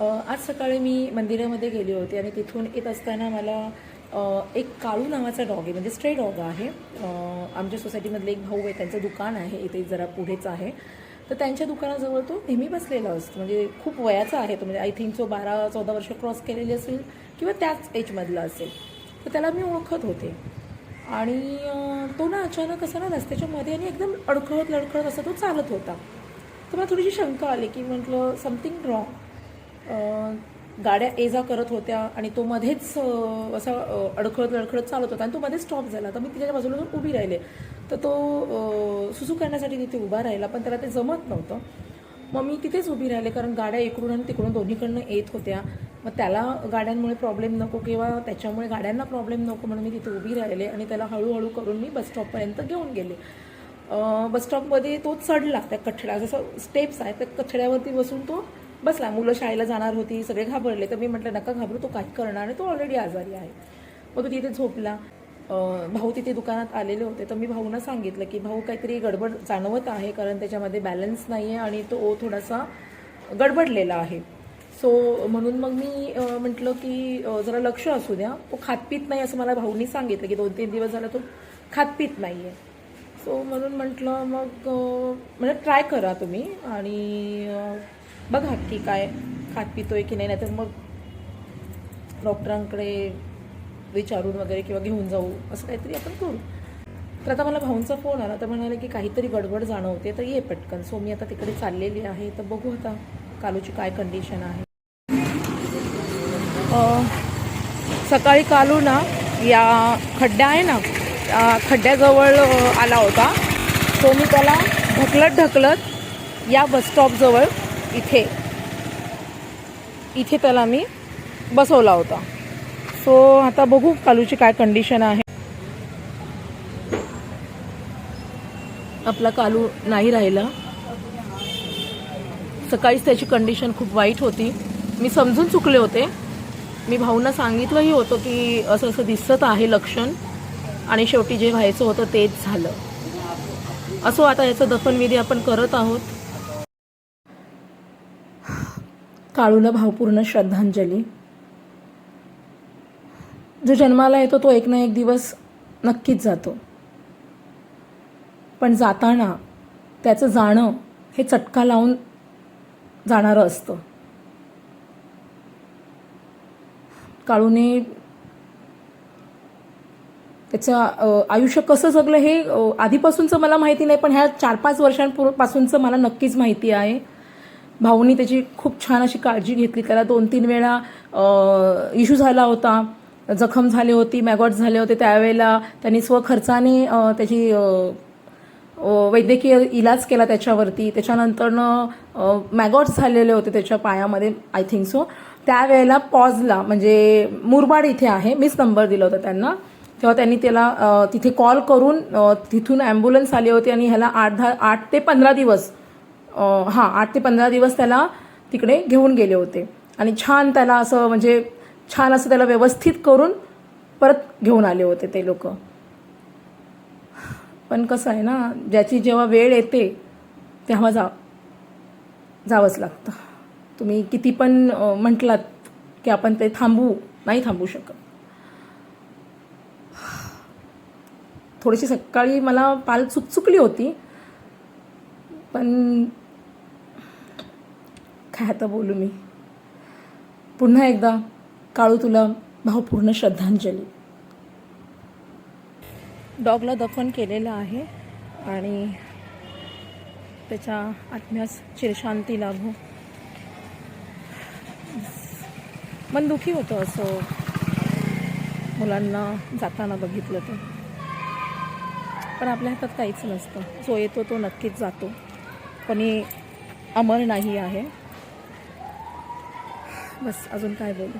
आज सकाळी मी मंदिरामध्ये गेली होती आणि तिथून येत असताना मला एक काळू नावाचा डॉग आहे म्हणजे स्ट्रे डॉग आहे. आमच्या सोसायटीमधले एक भाऊ आहे त्यांचं दुकान आहे इथे जरा पुढेच आहे. तर त्यांच्या दुकानाजवळ तो नेहमी बसलेला असतो म्हणजे खूप वयाचा आहे तो म्हणजे आय थिंक तो बारा चौदा वर्ष क्रॉस केलेली असेल किंवा त्याच एजमधला असेल. तर त्याला मी ओळखत होते. आणि तो ना अचानक असा ना रस्त्याच्या मध्ये आणि एकदम अडखळत लडखळत असा तो चालत होता. तर मला थोडीशी शंका आली की म्हटलं समथिंग रॉंग गाड्या ये जा करत होत्या आणि तो मध्येच असा अडखळत अडखळत लडखळत चालत होता आणि तो मध्येच स्टॉप झाला. तर मी तिच्या बाजूला जाऊन उभी राहिले. तर तो सुसु सुसू करण्यासाठी तिथे उभा राहिला पण त्याला ते जमत नव्हतं. मग मी तिथेच उभी राहिले कारण गाड्या इकडून आणि तिकडून दोन्हीकडनं येत होत्या. मग त्याला गाड्यांमुळे प्रॉब्लेम नको किंवा त्याच्यामुळे गाड्यांना प्रॉब्लेम नको म्हणून मी तिथे उभी राहिले आणि त्याला हळूहळू करून मी बसस्टॉपपर्यंत घेऊन गेले. बसस्टॉपमध्ये तो चढला त्या कठड्या जसं स्टेप्स आहेत त्या कठड्यावरती बसून तो बसला मुलं शाळेला जाणार होती सगळे घाबरले. तर मी म्हटलं नका घाबरू तो काही करणार नाही तो ऑलरेडी आजारी आहे. मग तो तिथे झोपला. भाऊ तिथे दुकानात आलेले होते. तर मी भाऊना सांगितलं की भाऊ काहीतरी गडबड जाणवत आहे कारण त्याच्यामध्ये बॅलन्स नाही आहे आणि तो थोडासा गडबडलेला आहे. सो म्हणून मग मी म्हटलं की जरा लक्ष असू द्या. तो खातपीत नाही असं मला भाऊनी सांगितलं की दोन तीन दिवस झाला तो खातपीत नाही आहे सो म्हणून म्हटलं मग म्हणजे ट्राय करा तुम्ही आणि बघा की काय खात पितोय की नाही नाहीतर मग डॉक्टरांकडे विचारून वगैरे किंवा घेऊन जाऊ असं काहीतरी आपण करू. तर आता मला भाऊंचा फोन आला तर म्हणाले की काहीतरी गडबड जाणवते तर ये पटकन. सो मी आता तिकडे चाललेली आहे तर बघू आता कालूची काय कंडिशन आहे. सकाळी कालू ना या खड्ड्या आहे ना खड्ड्याजवळ आला होता. तो मी त्याला ढकलत ढकलत या बसस्टॉपजवळ इथे. इथे त्याला मी बसवला होता. सो आता बघू कालूची काय कंडिशन आहे. आपला कालू नाही राहिला. सकाळीच त्याची कंडिशन खूप वाईट होती. मी समजून चुकले होते. मी भाऊंना सांगितलंही होतं की असं असं दिसत आहे लक्षण. आणि शेवटी जे व्हायचं होतं तेच झालं. असो आता याचं दफनविधी आपण करत आहोत. काळूला भावपूर्ण श्रद्धांजली. जो जन्माला येतो तो एक ना एक दिवस नक्कीच जातो. पण जाताना त्याचं जाणं हे चटका लावून जाणारं असतं. काळूने त्याचं आयुष्य कसं जगलं हे आधीपासूनचं मला माहिती नाही पण ह्या चार पाच वर्षांपूर्वीपासूनचं मला नक्कीच माहिती आहे. भाऊनी त्याची खूप छान अशी काळजी घेतली. त्याला दोन तीन वेळा इश्यू झाला होता. जखम झाली होती मॅगॉट झाले होते त्यावेळेला. त्यांनी स्वखर्चाने त्याची वैद्यकीय इलाज केला त्याच्यावरती. त्याच्यानंतरनं मॅगॉट्स झालेले होते त्याच्या पायामध्ये आय थिंक सो त्यावेळेला पॉजला म्हणजे मुरबाड इथे आहे मीच नंबर दिला होता त्यांना. तेव्हा त्यांनी त्याला तिथे कॉल करून तिथून ॲम्ब्युलन्स आली होती आणि ह्याला आठ दहा आठ ते पंधरा दिवस हां आठ ते पंधरा दिवस त्याला तिकडे घेऊन गेले होते. आणि छान त्याला असं म्हणजे छान असं त्याला व्यवस्थित करून परत घेऊन आले होते ते लोक. पण कसं आहे ना ज्याची जेव्हा वेळ येते तेव्हा जा जावंच लागतं. तुम्ही किती पण म्हटलात की आपण ते थांबवू नाही थांबू शकत. थोडीशी सकाळी मला पाल चुकचुकली होती पण काय आता बोलू मी? पुन्हा एकदा काळू तुला भावपूर्ण श्रद्धांजली. डॉगला दफन केलेलं आहे आणि त्याच्या आत्म्यास चिरशांती लाभो. मन दुखी होतं असं मुलांना जाताना बघितलं तर पण आपल्या हातात काहीच नसतं. जो येतो तो नक्कीच जातो. कोणी अमर नाही आहे. बस अजून काय बोलू